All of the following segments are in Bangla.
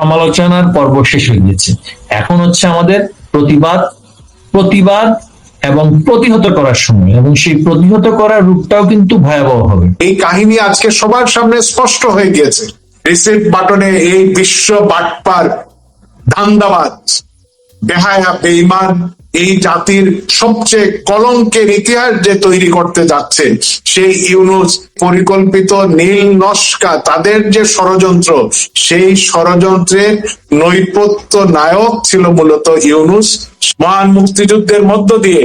সমালোচনার পর্ব শেষ হয়ে গিয়েছে। এখন হচ্ছে আমাদের প্রতিবাদ প্রতিবাদ এবং প্রতিহত করার সময় এবং সেই প্রতিহত করার রূপটাও কিন্তু ভয়াবহ হবে। এই কাহিনী আজকে সবার সামনে স্পষ্ট হয়ে গিয়েছে। রিসিভ বাটনে এই বিশ্ব বাটপার ধান্দাবাজ বেহায়া বেইমান এই জাতির সবচেয়ে কলঙ্কের ইতিহাস যে তৈরি করতে যাচ্ছে, সেই ইউনুস পরিকল্পিত নীল নস্কা, তাদের যে ষড়যন্ত্র, সেই ষড়যন্ত্রের নৈপথ্য নায়ক ছিল মূলত ইউনুস। মহান মুক্তিযুদ্ধের মধ্য দিয়ে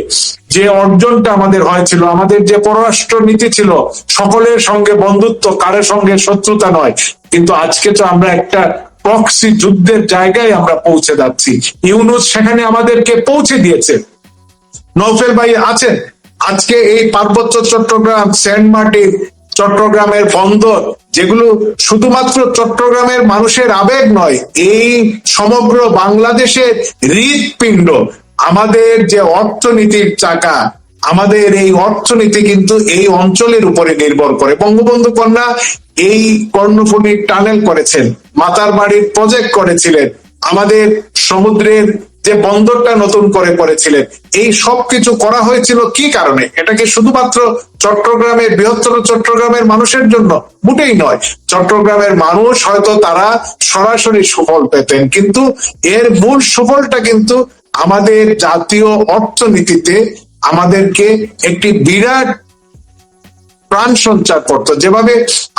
যে অর্জনটা আমাদের হয়েছিল, আমাদের যে পররাষ্ট্র নীতি ছিল, সকলের সঙ্গে বন্ধুত্ব কারোর সঙ্গে শত্রুতা নয়। কিন্তু আজকে তো আমরা একটা প্রক্সি যুদ্ধের জায়গায় আমরা পৌঁছে যাচ্ছি। ইউনুস সেখানে আমাদেরকে পৌঁছে দিয়েছে। নৌফেল ভাই আছেন। আজকে এই পার্বত্য চট্টগ্রাম, সেন্ট মার্টিন, চট্টগ্রামের বন্দর, যেগুলো শুধুমাত্র চট্টগ্রামের মানুষের আবেগ নয়, এই সমগ্র বাংলাদেশের হৃদপিণ্ড আমাদের যে অর্থনীতির চাকা আমাদের এই অর্থনীতি কিন্তু এই অঞ্চলের উপরে নির্ভর করে। বঙ্গবন্ধু কন্যা এই কর্ণফুলী টানেল করেছেন, মাতার বাড়ির প্রজেক্ট করেছিলেন, আমাদের সমুদ্রের যে বন্দরটা নতুন করে করেছিলেন, এই সব কিছু করা হয়েছিল কি কারণে? এটা কি শুধুমাত্র চট্টগ্রামের, বৃহত্তর চট্টগ্রামের মানুষের জন্য? মোটেই নয়। চট্টগ্রামের মানুষ হয়তো তারা সরাসরি সুফল পেতেন, কিন্তু এর মূল সুফলটা কিন্তু আমাদের জাতীয় অর্থনীতিতে আমাদেরকে একটি বিরাট প্রাণ সঞ্চার করতো। যেভাবে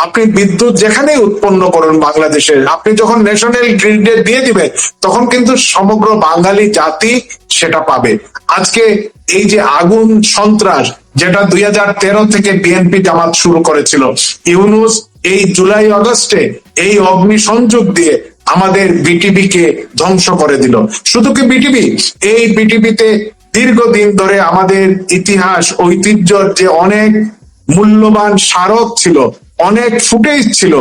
আপনি বিদ্যুৎ যেখানেই উৎপন্ন করুন বাংলাদেশের, আপনি যখন ন্যাশনাল গ্রিডে দিয়ে দিবেন, তখন কিন্তু সমগ্র বাঙালি জাতি সেটা পাবে। আজকে এই যে আগুন সন্ত্রাস, যেটা দুই হাজার তেরো থেকে বিএনপি জামাত শুরু করেছিল, ইউনুস এই জুলাই আগস্টে এই অগ্নিসংযোগ দিয়ে আমাদের বিটিভি কে ধ্বংস করে দিল। শুধু কি বিটিভি এই বিটিভিতে দীর্ঘদিন ধরে আমাদের ইতিহাস ঐতিহ্যর যে অনেক মূল্যবান স্মারক ছিল, অনেক ফুটেজ ছিল,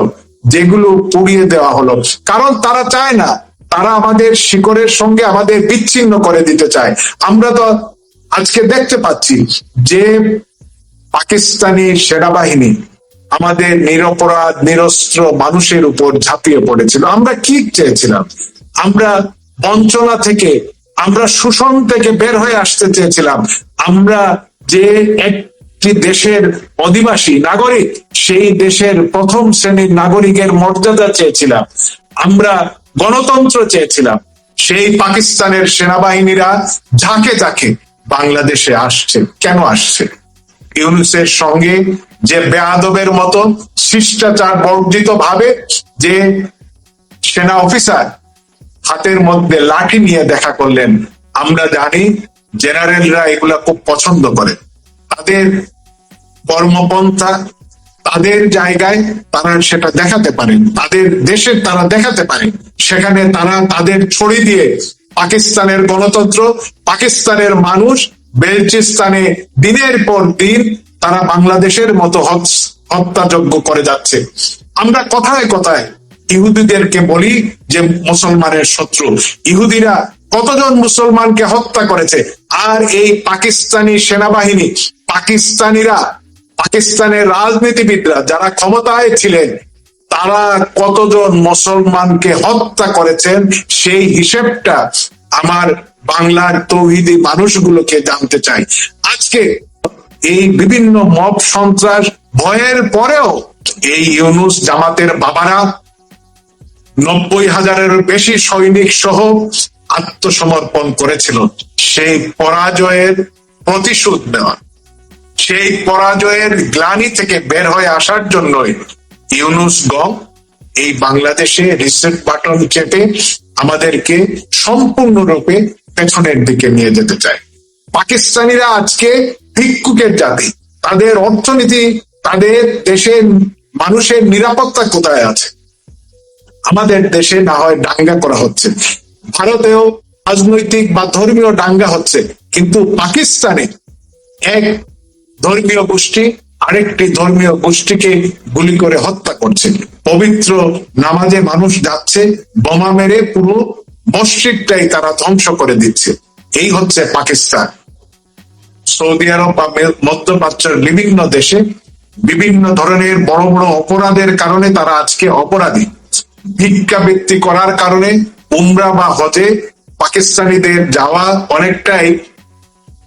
যেগুলো পুড়িয়ে দেওয়া হলো। কারণ তারা চায় না, তারা আমাদের শিকড়ের সঙ্গে আমাদের বিচ্ছিন্ন করে দিতে চায়। আমরা তো আজকে দেখতে পাচ্ছি যে পাকিস্তানি সেনাবাহিনী আমাদের নিরপরাধ, নিরস্ত্র মানুষের উপর ঝাঁপিয়ে পড়েছিল। আমরা কি চেয়েছিলাম? আমরা বঞ্চনা থেকে আমরা শোষণ থেকে বের হয়ে আসতে চেয়েছিলাম। আমরা যে একটি দেশের অধিবাসী, নাগরিক, সেই দেশের প্রথম শ্রেণির নাগরিকের মর্যাদা চেয়েছিলাম। আমরা গণতন্ত্র চেয়েছিলাম। সেই পাকিস্তানের সেনাবাহিনীরা ঝাঁকে ঝাঁকে বাংলাদেশে আসছে, কেন আসছে? ইউনুসের সঙ্গে যে বেয়াদবের মতো শিষ্টাচার বর্জিত ভাবে যে সেনা অফিসার হাতের মধ্যে লাঠি নিয়ে দেখা করলেন। আমরা জানি জেনারেলরা এগুলা খুব পছন্দ করে। তাদের কর্মপন্থা, তাদের জায়গায় তারা সেটা দেখাতে পারেন। তাদের দেশে তারা দেখাতে পারে সেখানে তারা তাদের ছড়ি দিয়ে পাকিস্তানের গণতন্ত্র, পাকিস্তানের মানুষ বেলচিস্তানে দিনের পর দিন তারা বাংলাদেশের মতো হত্যাযজ্ঞ করে যাচ্ছে। আমরা কথায় কথায় ইহুদিদেরকে বলি যে মুসলমানের শত্রু। ইহুদিরা কতজন মুসলমানকে হত্যা করেছে? আর এই পাকিস্তানি সেনাবাহিনী, পাকিস্তানিরা, পাকিস্তানের রাজনীতিবিদরা যারা ক্ষমতায় ছিলেন, তারা কতজন মুসলমানকে হত্যা করেছেন? সেই হিসেবটা আমার বাংলার তৌহিদি মানুষগুলোকে জানতে চাই। আজকে এই বিভিন্ন মব সন্ত্রাস, ভয়ের পরেও এই ইউনুস জামাতের বাবারা নব্বই হাজারের বেশি সৈনিক সহ আত্মসমর্পণ করেছিল। সেই পরাজয়ের প্রতিশোধ নেওয়া, সেই পরাজয়ের গ্লানি থেকে বের হয়ে আসার জন্যই ইউনুস গং এই বাংলাদেশে রিসেট বাটন চেপে আমাদেরকে সম্পূর্ণরূপে পেছনের দিকে নিয়ে যেতে চায়। পাকিস্তানিরা আজকে ভিক্ষুকের জাতি, তাদের অর্থনীতি, তাদের দেশের মানুষের নিরাপত্তা কোথায় আছে? আমাদের দেশে না হয় দাঙ্গা করা হচ্ছে। ভারতেও রাজনৈতিক বা ধর্মীয় দাঙ্গা হচ্ছে, কিন্তু পাকিস্তানে এক ধর্মীয় গোষ্ঠী আরেকটি ধর্মীয় গোষ্ঠীকে গুলি করে হত্যা করছে। পবিত্র নামাজে মানুষ যাচ্ছে, বোমা মেরে পুরো মসজিদটাই তারা ধ্বংস করে দিচ্ছে। এই হচ্ছে পাকিস্তান। সৌদি আরব বা মধ্যপ্রাচ্যের বিভিন্ন দেশে বিভিন্ন ধরনের বড় বড় অপরাধের কারণে তারা আজকে অপরাধী। ভিক্ষাবৃত্তি করার কারণে উমরা বা হজে পাকিস্তানিদের যাওয়া অনেকটাই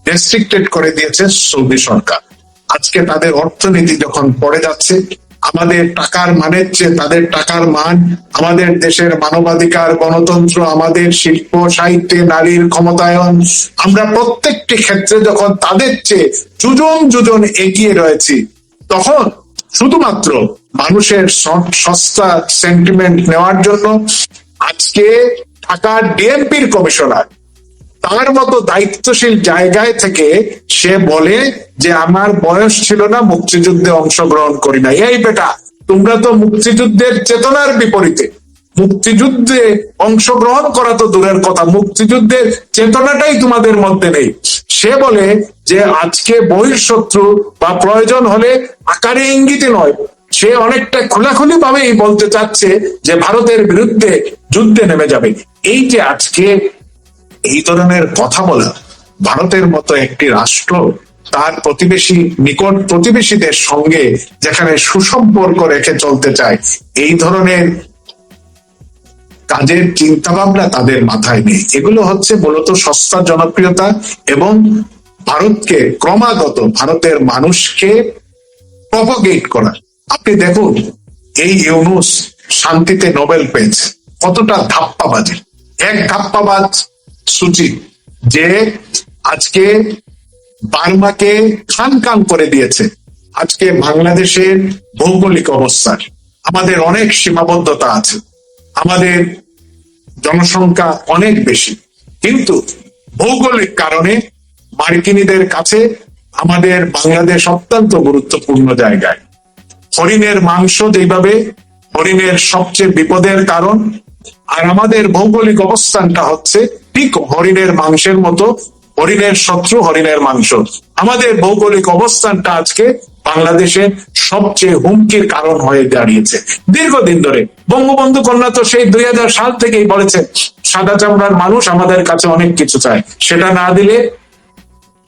রেস্ট্রিক্টেড করে দিয়েছে সৌদি সরকার। আজকে তাদের অর্থনীতি যখন পড়ে যাচ্ছে, আমাদের টাকার মানের চেয়ে তাদের টাকার মান, আমাদের দেশের মানবাধিকার, গণতন্ত্র, আমাদের শিল্প, সাহিত্যে, নারীর ক্ষমতায়ন, আমরা প্রত্যেকটি ক্ষেত্রে যখন তাদের চেয়ে যুজন যুজন এগিয়ে রয়েছি, তখন শুধুমাত্র মানুষের সস্তা সেন্টিমেন্ট নেওয়ার জন্য আজকে ঢাকার ডিএমপির কমিশনার তার মতো দায়িত্বশীল জায়গায় থেকে সে বলে যে, আমার বয়স ছিল না, মুক্তিযুদ্ধে অংশগ্রহণ করি না এই বেটা, তোমরা তো মুক্তিযুদ্ধের চেতনার বিপরীতে। মুক্তিযুদ্ধে অংশগ্রহণ করা তো দূরের কথা, মুক্তিযুদ্ধের চেতনাটাই তোমাদের মধ্যে নেই। সে বলে যে, আজকে বহিঃশত্রু বা প্রয়োজন হলে আকারে ইঙ্গিতে নয় সে অনেকটা খোলাখুলি ভাবেই বলতে চাচ্ছে যে ভারতের বিরুদ্ধে যুদ্ধে নেমে যাবে। এই যে আজকে এই ধরনের কথা বলা, ভারতের মতো একটি রাষ্ট্র তার প্রতিবেশী, নিকট প্রতিবেশীদের সঙ্গে যেখানে সুসম্পর্ক রেখে চলতে চায়, এই ধরনের কাজের চিন্তা ভাবনা তাদের মাথায় নেই। এগুলো হচ্ছে মূলত সস্তা জনপ্রিয়তা এবং ভারতকে ক্রমাগত ভারতের মানুষকে প্রপোগেট করা। আপনি দেখুন, এই ইউনুস শান্তিতে নোবেল পেয়েছে। কতটা ধাপ্পাবাজি। এক ধাপ্পাবাজ সূচি যে আজকে বার্মাকে খান খান করে দিয়েছে। আজকে বাংলাদেশের ভৌগোলিক অবস্থার। আমাদের অনেক সীমাবদ্ধতা আছে। আমাদের জনসংখ্যা অনেক বেশি। কিন্তু ভৌগোলিক কারণে মার্কিনীদের কাছে আমাদের বাংলাদেশ অত্যন্ত গুরুত্বপূর্ণ জায়গায়। হরিণের মাংস যেভাবে হরিণের সবচেয়ে বিপদের কারণ, আর আমাদের ভৌগোলিক অবস্থানটা হচ্ছে ঠিক হরিণের মাংসের মতো, হরিণের শত্রু হরিণের মাংস। আমাদের ভৌগোলিক অবস্থানটা আজকে বাংলাদেশের সবচেয়ে হুমকির কারণ হয়ে দাঁড়িয়েছে। দীর্ঘদিন ধরে বঙ্গবন্ধু কন্যা তো সেই দুই হাজার সাল থেকেই বলেছে সাদা চামড়ার মানুষ আমাদের কাছে অনেক কিছু চায়। সেটা না দিলে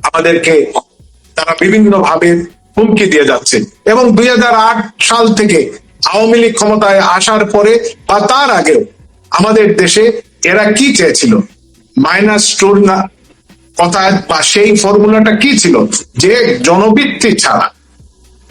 আমাদেরকে তারা বিভিন্ন ভাবে হুমকি দিয়ে যাচ্ছে। এবং দুই হাজার আট সাল থেকে আওয়ামী লীগ ক্ষমতায় আসার পরে বা তার আগেও আমাদের দেশে এরা কি চেয়েছিল? মাইনাস টুর না, কথা বা সেই ফর্মুলাটা কি ছিল? যে জনবৃত্তি ছাড়া।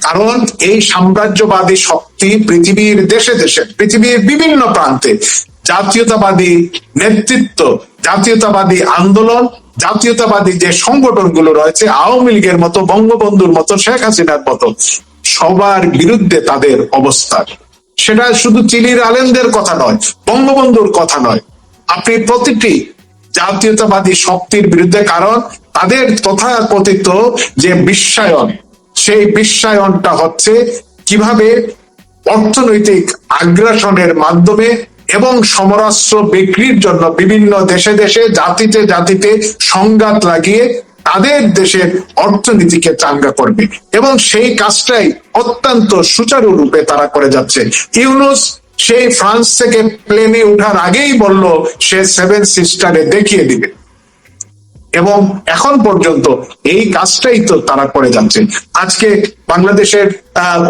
কারণ এই সাম্রাজ্যবাদী শক্তি পৃথিবীর দেশে দেশে, পৃথিবীর বিভিন্ন প্রান্তে জাতীয়তাবাদী নেতৃত্ব, জাতীয়তাবাদী আন্দোলন জাতীয়তাবাদী যে সংগঠনগুলো রয়েছে, আওয়ামী লীগের মতো, বঙ্গবন্ধুর মতো, শেখ হাসিনার মতো, সবার বিরুদ্ধে তাদের অবস্থান। সেটা শুধু চিলির আলেমদের কথা নয়, বঙ্গবন্ধুর কথা নয়। আপনি প্রতিটি জাতীয়তাবাদী শক্তির বিরুদ্ধে, কারণ তাদের তথাকথিত যে বিশ্বায়ন, সেই বিশ্বায়নটা হচ্ছে কীভাবে অর্থনৈতিক আগ্রাসনের মাধ্যমে এবং সমরাস্ত্র বিক্রির জন্য বিভিন্ন দেশে দেশে, জাতিতে জাতিতে সংঘাত লাগিয়ে তাদের দেশের অর্থনীতিকে চাঙ্গা করবে। এবং সেই কাজটাই অত্যন্ত সুচারুরূপে তারা করে যাচ্ছে। ইউনুস সেই ফ্রান্স থেকে প্লেনে উঠার আগেই বলল, সে সেভেন সিস্টারে দেখিয়ে দিবে। এবং এখন পর্যন্ত এই কাজটাই তো তারা করে যাচ্ছে। আজকে বাংলাদেশের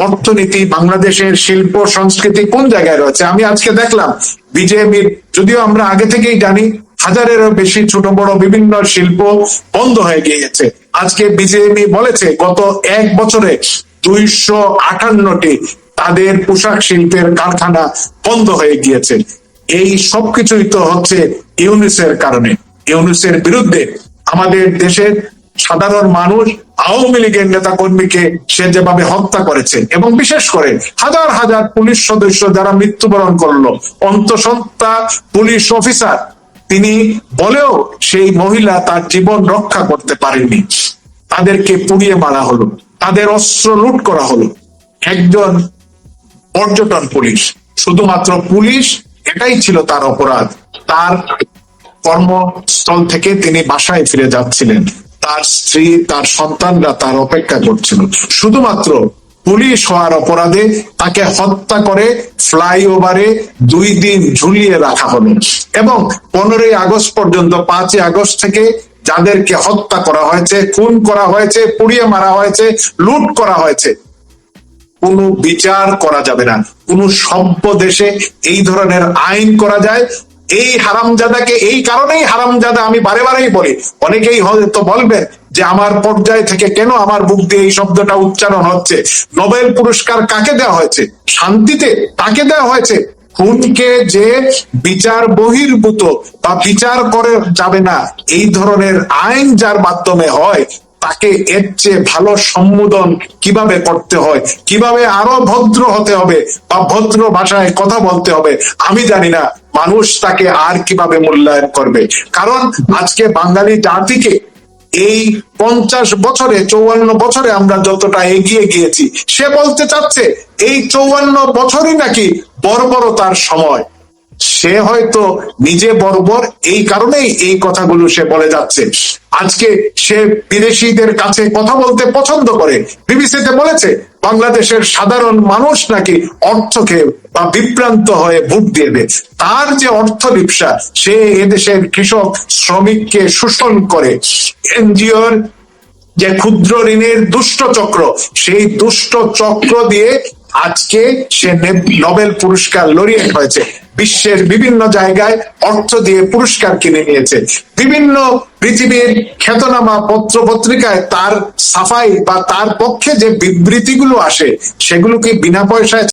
অর্থনীতি, বাংলাদেশের শিল্প, সংস্কৃতি কোন জায়গায় রয়েছে? আমি আজকে দেখলাম বিজেপির, যদিও আমরা আগে থেকেই জানি হাজারেরও বেশি ছোট বড় বিভিন্ন শিল্প বন্ধ হয়ে গিয়েছে। আজকে বিজেপি বলেছে গত এক বছরে দুইশো আটান্নটি তাদের পোশাক শিল্পের কারখানা বন্ধ হয়ে গিয়েছে। এই সবকিছুই তো হচ্ছে ইউনিসের কারণে। ইউনিসের বিরুদ্ধে আমাদের দেশের সাধারণ মানুষ, আওয়ামী লীগের নেতা কর্মীকে সে যেভাবে হত্যা করেছে এবং বিশেষ করে হাজার হাজার পুলিশ সদস্য যারা মৃত্যুবরণ করল, অন্তঃসত্ত্বা পুলিশ অফিসার, তিনি বলেও সেই মহিলা তার জীবন রক্ষা করতে পারেননি তাদেরকে পুড়িয়ে মারা হলো, তাদের অস্ত্র লুট করা হলো। একজন পর্যটন পুলিশ, শুধুমাত্র পুলিশ, এটাই ছিল তার অপরাধ। তার কর্মস্থল থেকে তিনি বাসায় ফিরে যাচ্ছিলেন। তার স্ত্রী, তার সন্তানরা তার অপেক্ষা করছিল। শুধুমাত্র পুলিশ হওয়ার অপরাধে তাকে হত্যা করে ফ্লাইওভারে দুই দিন ঝুলিয়ে রাখা হলো এবং পনেরোই আগস্ট পর্যন্ত পাঁচই আগস্ট থেকে যাদেরকে হত্যা করা হয়েছে, খুন করা হয়েছে, পুড়িয়ে মারা হয়েছে, লুট করা হয়েছে, কোনো বিচার করা যাবে না। কোনো সভ্য দেশে এই ধরনের আইন করা যায় এই হারামজাদাকে এই কারণেই হারামজাদা আমি বারে বারেই বলি। অনেকেই হয়তো বলবেন যে আমার পর্যায় থেকে কেন আমার বুক দিয়ে এই শব্দটা উচ্চারণ হচ্ছে? নোবেল পুরস্কার কাকে দেওয়া হয়েছে? শান্তিতে তাকে দেওয়া হয়েছে? খুনকে যে বিচার বহির্ভূত বা বিচার করে যাবে না, এই ধরনের আইন যার মাধ্যমে হয় তাকে এর চেয়ে ভালো সম্বোধন কীভাবে করতে হয়? কীভাবে আরও ভদ্র হতে হবে বা ভদ্র ভাষায় কথা বলতে হবে? আমি জানি না। মানুষ তাকে আর কীভাবে মূল্যায়ন করবে? কারণ আজকে বাঙালি জাতিকে এই পঞ্চাশ বছরে, চৌয়ান্ন বছরে আমরা যতটা এগিয়ে গিয়েছি, সে বলতে চাচ্ছে, এই চৌয়ান্ন বছরই নাকি বর্বরতার সময়। সে হয়তো নিজে বর্বর এই কারণেই এই কথাগুলো সে বলে যাচ্ছে। আজকে সে বিদেশিদের কাছে কথা বলতে পছন্দ করে। বিবিসিতে বলেছে, বাংলাদেশের সাধারণ মানুষ নাকি অর্থকে বা বিভ্রান্ত হয়ে ভোট দেবে। তার যে অর্থ লিপসা সে এদেশের কৃষক শ্রমিককে শোষণ করে। এনজিওর যে ক্ষুদ্র ঋণের দুষ্ট চক্র, সেই দুষ্ট চক্র দিয়ে আজকে সে নোবেল পুরস্কার লরিয়েট হয়েছে। বিশ্বের বিভিন্ন জায়গায় অর্থ দিয়ে পুরস্কার কিনে নিয়েছে। বিভিন্ন পৃথিবীর খ্যাতনামা পত্র পত্রিকায় তার সাফাই বা তার পক্ষে যে বিবৃতিগুলো আসে, সেগুলো কি বিনা পয়সায়